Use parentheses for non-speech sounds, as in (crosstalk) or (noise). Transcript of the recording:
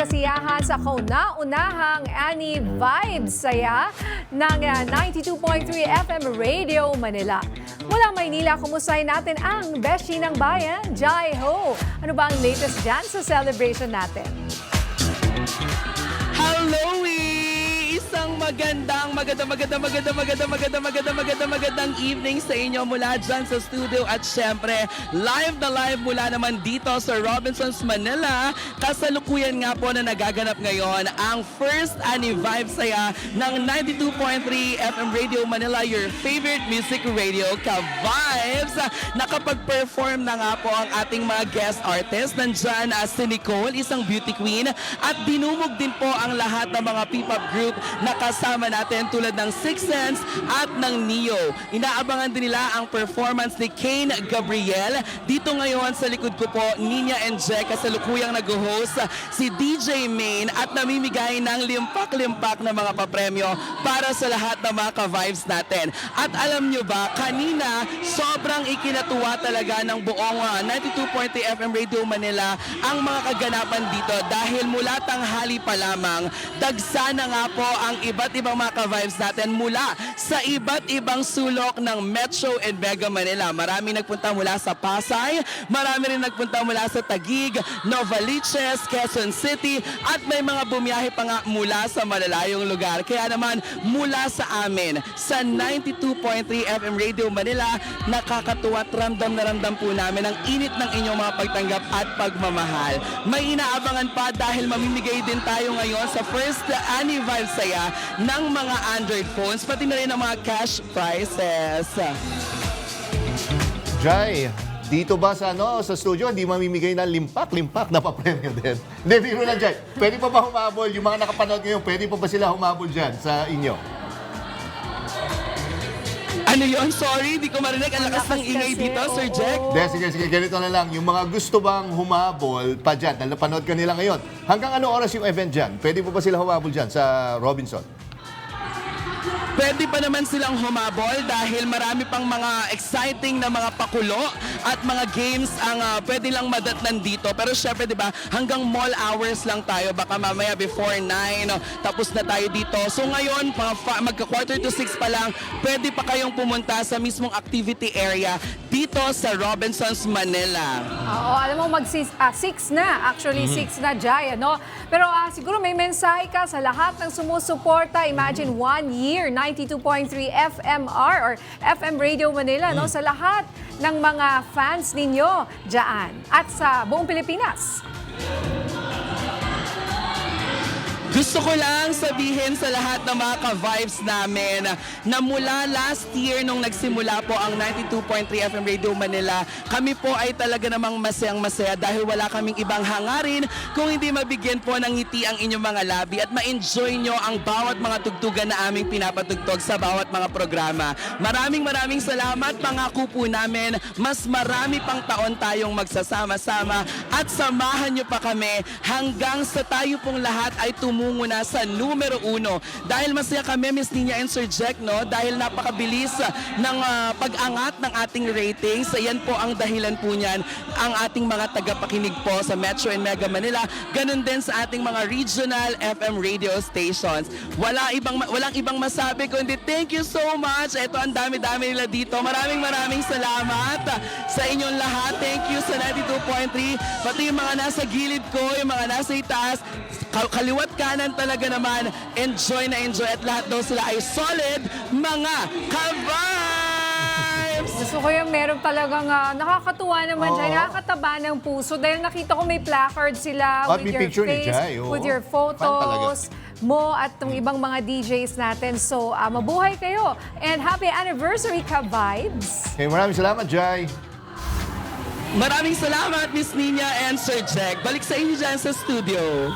kasiyahan sa kauna-unahang Annie Vibes saya ng ah, 92.3 FM Radio Manila. Mula Maynila, kumustahin natin ang Beshi ng Bayan, Jai Ho. Ano ba ang latest dyan sa celebration natin? Hello! Magandang, magandang, magandang, magandang, magandang, magandang, magandang, magandang, magandang evening sa inyo mula dyan sa studio at syempre, live na live mula naman dito sa Robinsons, Manila. Kasalukuyan nga po na nagaganap ngayon ang first Ani Vibe Saya ng 92.3 FM Radio Manila, your favorite music radio, Ka-Vibes. Nakapag-perform na nga po ang ating mga guest artists. Nandyan uh, si Nicole, isang beauty queen, at dinumog din po ang lahat ng mga P-pop group na kasama natin tulad ng Six Sense at ng Neo. Inaabangan din nila ang performance ni Kane Gabriel. Dito ngayon sa likod ko po, Nina and Jack kasalukuyang nag-host si DJ Main at namimigay ng limpak-limpak na mga papremyo para sa lahat ng mga ka-vibes natin. At alam nyo ba, kanina sobrang ikinatuwa talaga ng buong ah, 92.3 FM Radio Manila ang mga kaganapan dito dahil mula tanghali pa lamang, dagsa na nga po ang iba't ibang mga ka-vibes natin mula sa iba't ibang sulok ng Metro and Mega Manila. Marami nagpunta mula sa Pasay, marami rin nagpunta mula sa Taguig, Novaliches, Quezon City, at may mga bumiyahe pa nga mula sa malalayong lugar. Kaya naman, mula sa amin, sa 92.3 FM Radio Manila, nakakatuwa at ramdam na ramdam po namin ang init ng inyong mga pagtanggap at pagmamahal. May inaabangan pa dahil mamimigay din tayo ngayon sa first Vibe Saya ng mga Android phones, pati na rin ang mga cash prizes. Jai, dito ba sa ano sa studio hindi mamimigay ng limpak-limpak na papremyo din? (laughs) Hindi, biro lang Jai. Pwede pa ba humabol? Yung mga nakapanood ngayon, pwede pa ba sila humabol dyan sa inyo? Ano yon? Sorry, di ko marinig. Ang lakas ng ingay dito, Sir. Jack. Hindi, sige, sige, ganito na lang. Yung mga gusto bang humabol pa dyan, dahil napanood ka nila ngayon, hanggang ano oras yung event dyan? Pwede pa ba sila humabol dyan sa Robinson? Pwede pa naman silang humabol dahil marami pang mga exciting na mga pakulo at mga games ang ah, pwede lang madatnan dito. Pero syempre, di ba, hanggang mall hours lang tayo. Baka mamaya before 9, no, tapos na tayo dito. So ngayon, magka-quarter to 6 pa lang, pwede pa kayong pumunta sa mismong activity area dito sa Robinsons, Manila. Oo, alam mo, mag six, ah, six na. Actually, six na, Jai, ano? Pero ah, siguro may mensahe ka sa lahat ng sumusuporta. Imagine one year, 92.3 FMR or FM Radio Manila, no? Sa lahat ng mga fans ninyo dyan at sa buong Pilipinas. Gusto ko lang sabihin sa lahat ng mga ka-vibes namin na mula last year nung nagsimula po ang 92.3 FM Radio Manila, kami po ay talaga namang masayang masaya dahil wala kaming ibang hangarin kung hindi mabigyan po ng ngiti ang inyong mga labi at ma-enjoy nyo ang bawat mga tugtugan na aming pinapatugtog sa bawat mga programa. Maraming maraming salamat. Pangako po namin, mas marami pang taon tayong magsasama-sama at samahan nyo pa kami hanggang sa tayo pong lahat ay tumungo na sa numero uno. Dahil masaya kami, Miss Nina and Sir Jack, no? Dahil napakabilis ng ah, pag-angat ng ating ratings. Ayan po ang dahilan po niyan, ang ating mga tagapakinig po sa Metro and Mega Manila. Ganun din sa ating mga regional FM radio stations. Wala ibang walang ibang masabi kundi thank you so much. Ito ang dami-dami nila dito. Maraming maraming salamat sa inyong lahat. Thank you sa 92.3. Pati yung mga nasa gilid ko, yung mga nasa itaas, kaliwat kanan talaga naman, enjoy na enjoy at lahat daw sila ay solid mga ka-vibes! Gusto ko yung meron talagang ah, nakakatuwa naman dyan, nakakataba ng puso dahil nakita ko may placard sila At with may your picture ni face, Jai, oo. with your Fan photos mo at ng ibang mga DJs natin. So, ah, mabuhay kayo and happy anniversary ka vibes! Okay, maraming salamat, Jai. Maraming salamat, Miss Nina and Sir Jack. Balik sa inyo dyan sa studio.